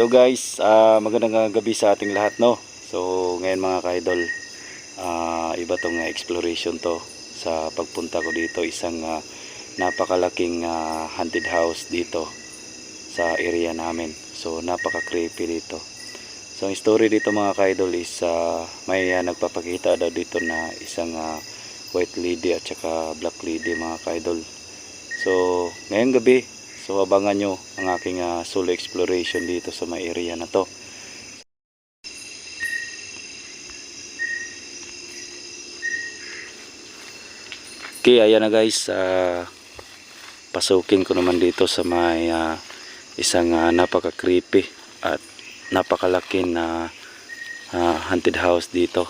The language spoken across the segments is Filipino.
Hello guys, ah, magandang gabi sa ating lahat no. So ngayon mga ka-idol, ah, iba tong ah, exploration to sa pagpunta ko dito isang ah, napakalaking ah, haunted house dito sa area namin. So napaka creepy dito. So ang story dito mga ka-idol is ah, may ah, nagpapakita daw dito na isang ah, white lady at saka black lady mga ka-idol. So ngayong gabi, So abangan nyo ang aking ah, solo exploration dito sa may area na to. Okay, ayan na guys. ah, pasukin ko naman dito sa may ah, isang ah, napaka-creepy at napakalaki na ah, haunted house dito.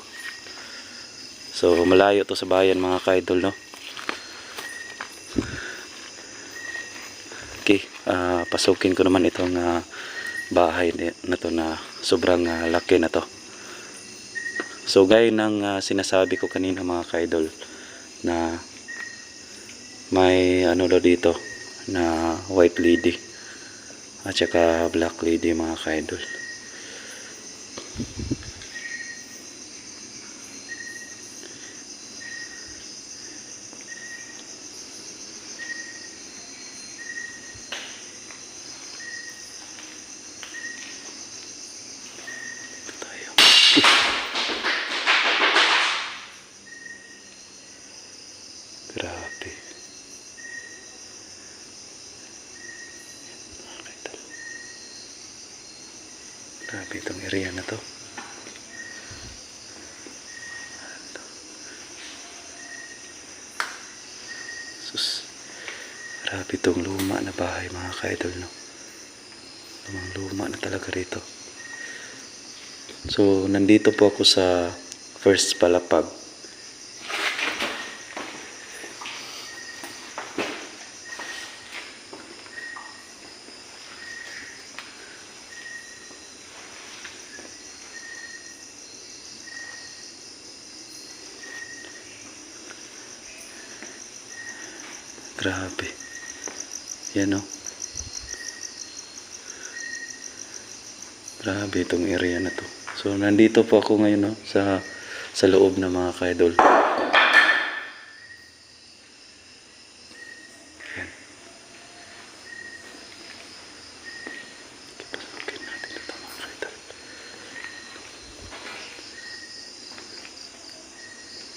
So malayo to sa bayan mga kaidol no. Okay, ah, pasukin ko naman itong ah, bahay na to na sobrang ah, laki na to. So gaya ng ah, sinasabi ko kanina mga kaidol na may ano daw dito na white lady at saka black lady mga kaidol. Dito tayo. Grabe. Mga kaidol. Grabe itong area na to. Sus. Grabe itong luma na bahay mga kaidol no. Lumang luma na talaga rito. So, nandito po ako sa first palapag. Grabe. Yan o. Grabe itong area na to. So, nandito po ako ngayon no, sa, sa loob ng mga kaidol.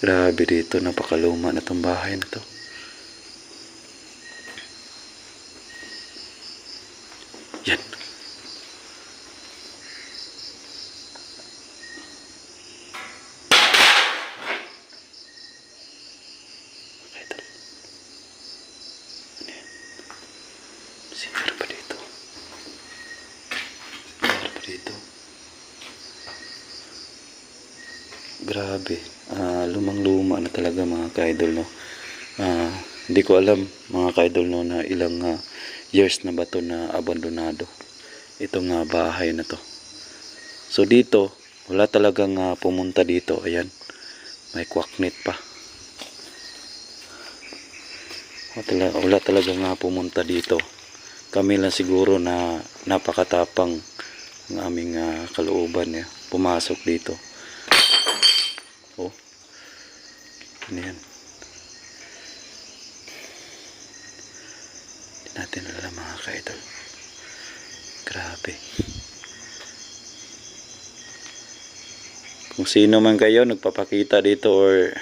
Grabe dito, napakaluma na itong bahay na to. Yan. Idol. Ano yan? Sinira pa dito. Sinira dito. Grabe. Ah, lumang-luma na talaga mga ka-idol no. Ah, hindi ko alam mga ka-idol no na ilang ah, years na ba to na abandonado. Itong ah, bahay na to. So dito, wala talagang ah, pumunta dito. Ayan. May kwaknet pa. Wala, wala talaga nga pumunta dito. Kami lang siguro na napakatapang ng aming ah, kalooban eh, pumasok dito. Oh. Ano? Natin alam mga kaidol. Grabe. Kung sino man kayo nagpapakita dito or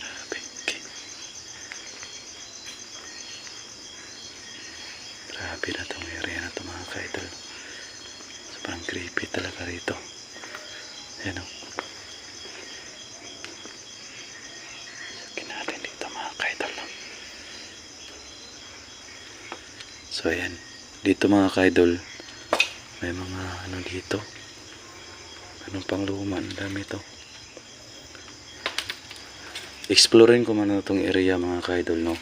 Grabe. Okay. Grabe na tong area na mga kaidol. Sobrang creepy talaga rito. Ayan o. Sakin natin dito mga kaidol. no? So ayan. Dito mga kaidol. May mga ano dito. Anong pang luma. Ang dami to. Explorin ko man na itong area mga kaidol no.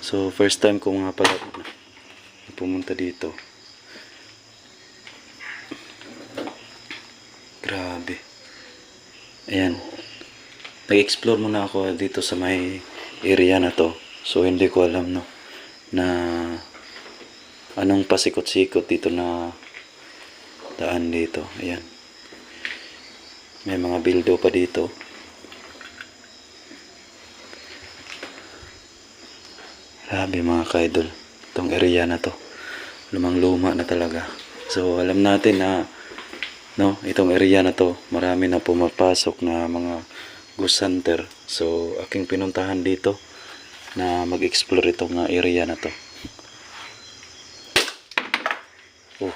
So first time ko nga pala pumunta dito. Grabe. Ayan. Nag-explore muna ako dito sa may area na to. So hindi ko alam no na anong pasikot-sikot dito na daan dito. Ayan. May mga bildo pa dito. Grabe mga kaidol. Itong area na to. Lumang luma na talaga. So alam natin na no, itong area na to, marami na pumapasok na mga ghost hunter. So aking pinuntahan dito na mag-explore itong uh, area na to. Oh.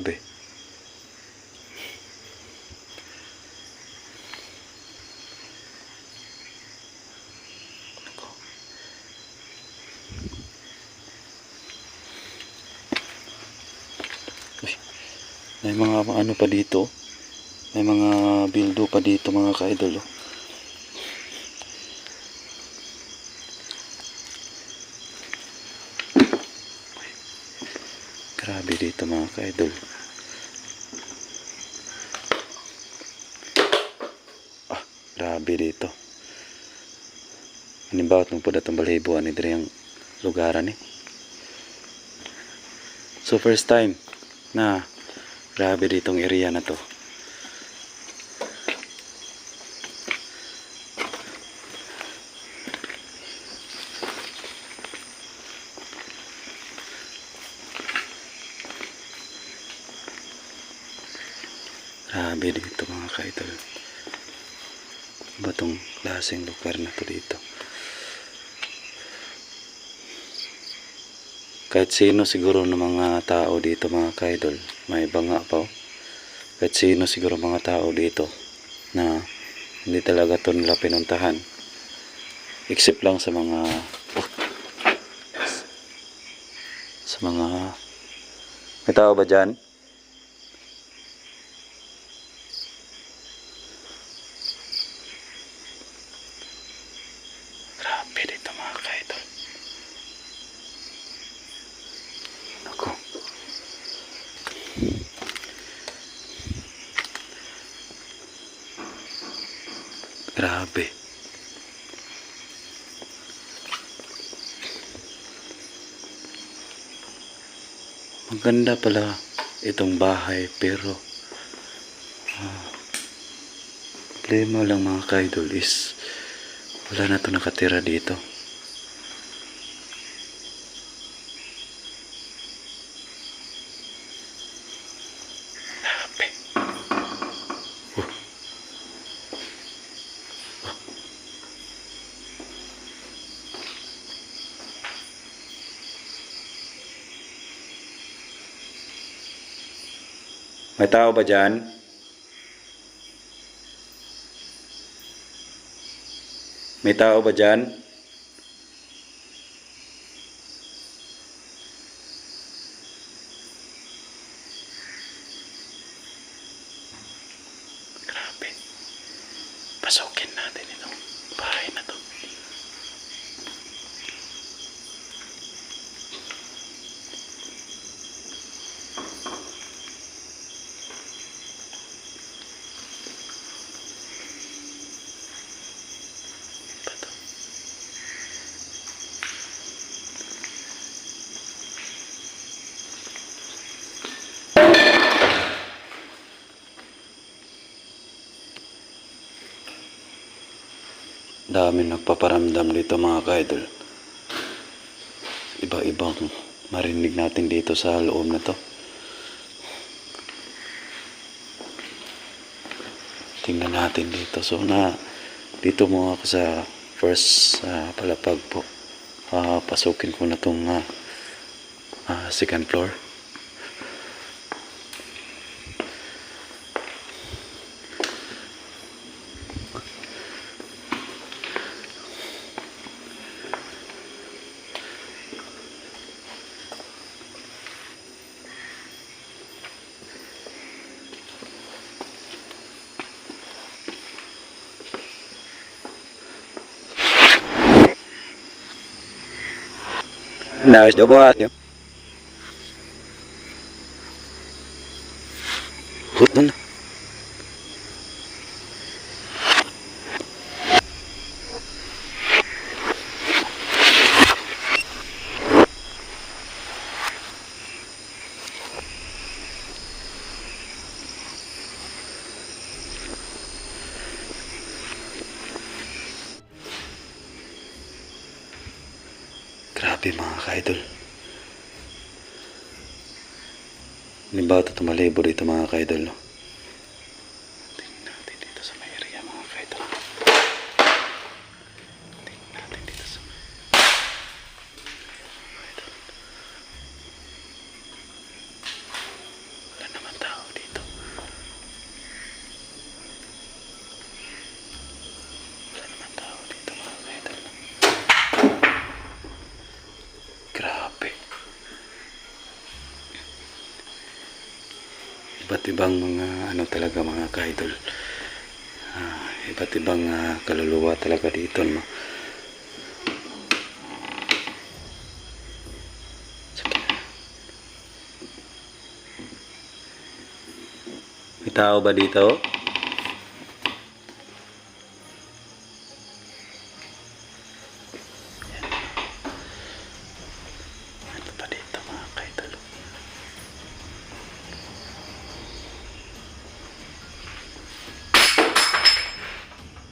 Grabe. May mga ano pa dito. May mga bildo pa dito mga ka-idol. oh. Grabe dito mga ka-idol. Ah, grabe dito. Halimbawa nung po datong balahibo ani diri ang lugaran eh. So first time na grabe ditong area na to. Grabe dito mga kaidol. Iba tong klaseng lugar na to dito. Kahit sino siguro ng mga tao dito mga kaidol, may banga pa. oh. Kahit sino siguro mga tao dito na hindi talaga to nila pinuntahan. Except lang sa mga oh, sa mga may tao ba dyan? Grabe dito mga kaidol. Ako. Grabe. Maganda pala itong bahay pero ah, problema lang mga kaidol is wala na to nakatira dito. May tao ba dyan? May tao ba dyan? Dami nagpaparamdam dito mga kaidol. Iba-ibang marinig natin dito sa loob na to. Tingnan natin dito. So na dito mo ako sa first ah, palapag po. Ah, pasukin ko na tong ah, ah, second floor. na, dopo un attimo. Grabe mga ka-idol. Halimbawa ito tumalibo dito mga ka-idol. No? Tingnan natin dito sa may area mga ka-idol. Tingnan natin dito sa may ka-idol. Wala naman tao dito. Wala naman tao dito mga ka-idol. Grabe. Iba't ibang mga ano talaga mga ka-idol. Ah, iba't ibang ah, kaluluwa talaga dito. No? May tao ba dito? Ano pa dito mga ka-idol?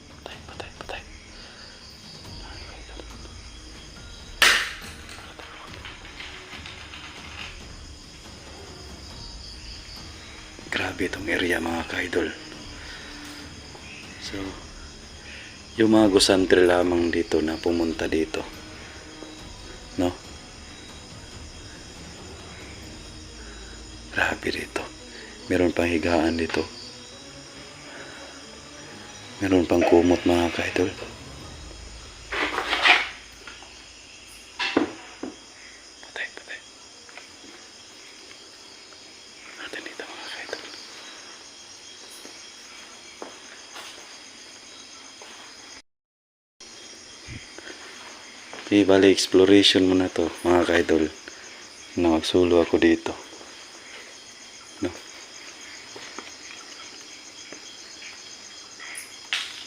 Patay, patay, patay. Ano ka-idol? Grabe itong area mga ka-idol. So, yung mga gusantri lamang dito na pumunta dito. No? Grabe dito. Meron pang higaan dito. Meron pang kumot mga ka-idol. Patay, patay. Natin dito mga ka-idol. Di bali exploration mo na to mga ka-idol. Na magsulo ako dito. No?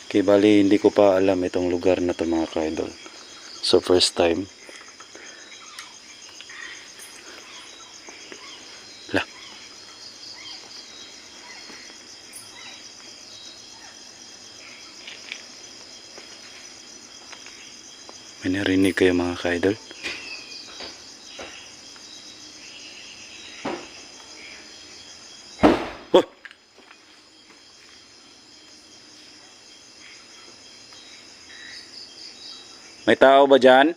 Okay, bali hindi ko pa alam itong lugar na to mga ka-idol. So first time. May narinig kayo mga ka-idol? Oh! May tao ba dyan?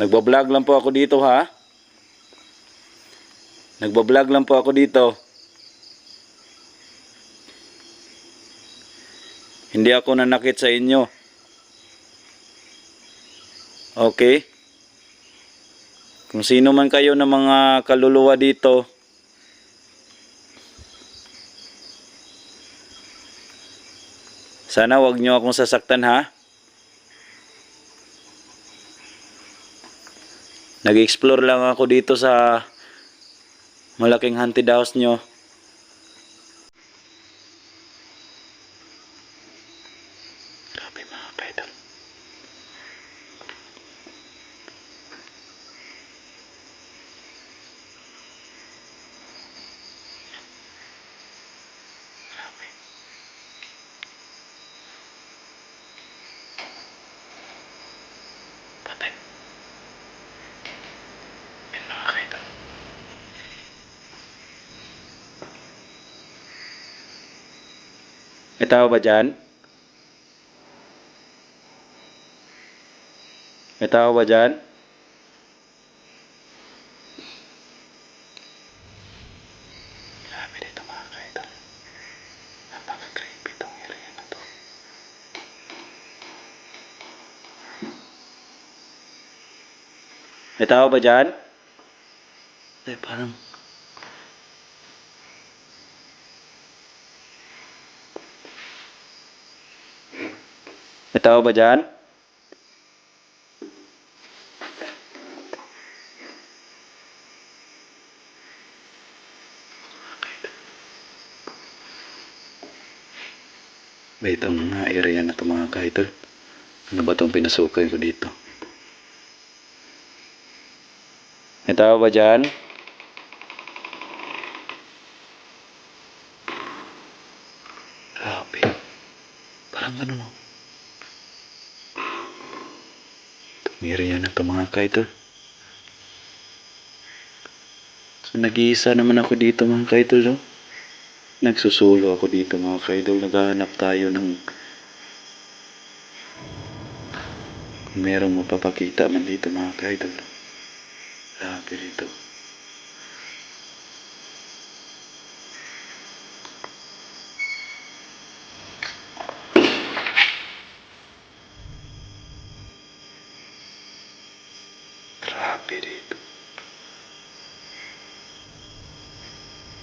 Nagbablog lang po ako dito ha. Nagbablog lang po ako dito. Hindi ako nanakit sa inyo. Okay? Kung sino man kayo ng mga kaluluwa dito, sana wag nyo akong sasaktan ha. Nag-explore lang ako dito sa malaking haunted house nyo. May tao ba dyan? May tao ba dyan? Grabe dito mga kaidol. Napaka-creepy itong area na to. May tao ba dyan? Eh, parang... tao ba dyan? Ba itong area na ito mga kaidol? Ano ba itong pinasukan ko dito? May tao ba dyan? Grabe. Parang ano no? Meron na ito mga kaidol. So, nag-iisa naman ako dito mga kaidol. No? Nagsusulo ako dito mga kaidol. Naghahanap tayo ng kung merong mapapakita man dito mga kaidol. Grabe dito. Grabe dito.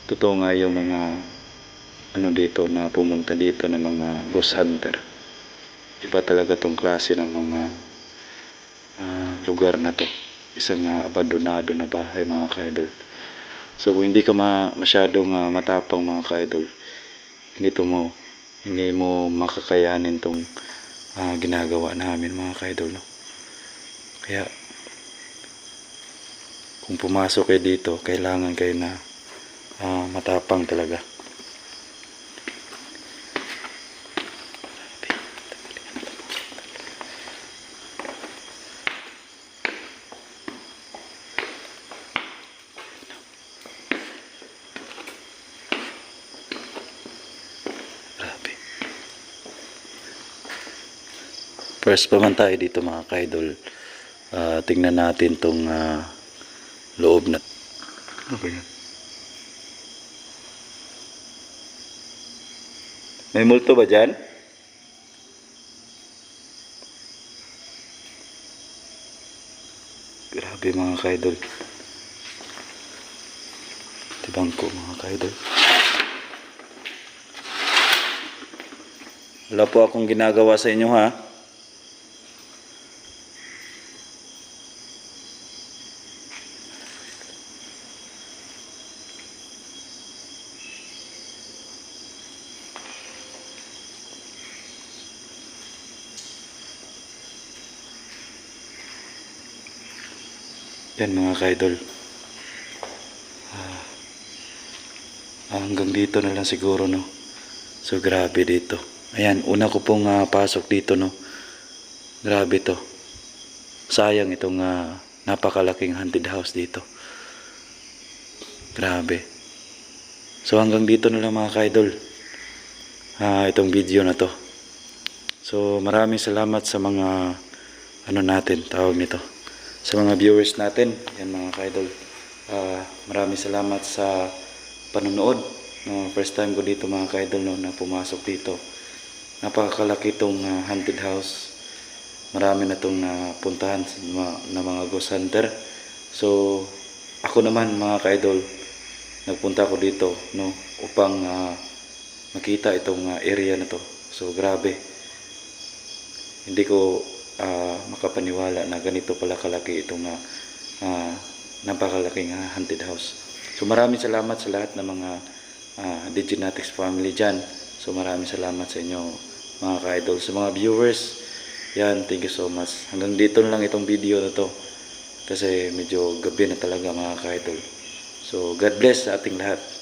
Totoo nga yung mga ano dito na pumunta dito ng mga ghost hunter. Iba talaga tong klase ng mga ah, lugar na to. Isang uh, abandonado na bahay mga kaidol. So kung hindi ka ma masyadong ah, matapang mga kaidol, hindi mo hindi mo makakayanin tong ah, ginagawa namin mga kaidol. No? Kaya kung pumasok kayo dito, kailangan kayo na ah, matapang talaga. First pa man tayo dito mga kaidol. Ah, tingnan natin tong ah, loob na. Ano ba yan? May multo ba dyan? Grabe mga kaidol. Tibang ko mga kaidol. Wala po akong ginagawa sa inyo ha. Mga kaidol. Ah, ah, hanggang dito na lang siguro no. So grabe dito. Ayan, una ko pong ah, pasok dito no. Grabe to. Sayang itong ah, napakalaking haunted house dito. Grabe. So hanggang dito na lang mga kaidol. Ah, itong video na to. So maraming salamat sa mga ano natin, tawag nito. Sa mga viewers natin, yan mga kaidol. Ah, maraming salamat sa panonood. No, first time ko dito mga kaidol no, na pumasok dito. Napakakalaki itong ah, haunted house. Marami na itong napuntahan sa mga, na mga ghost hunter. So, ako naman mga kaidol, nagpunta ako dito no, upang ah, makita itong ah, area na to. So, grabe. Hindi ko ah, makapaniwala na ganito pala kalaki itong ah, ah, napakalaking ah, haunted house. So maraming salamat sa lahat ng mga uh, Diginatics family dyan. So maraming salamat sa inyo mga ka-idol. Sa mga viewers, yan, thank you so much. Hanggang dito lang itong video na to. Kasi medyo gabi na talaga mga ka-idol. So God bless sa ating lahat.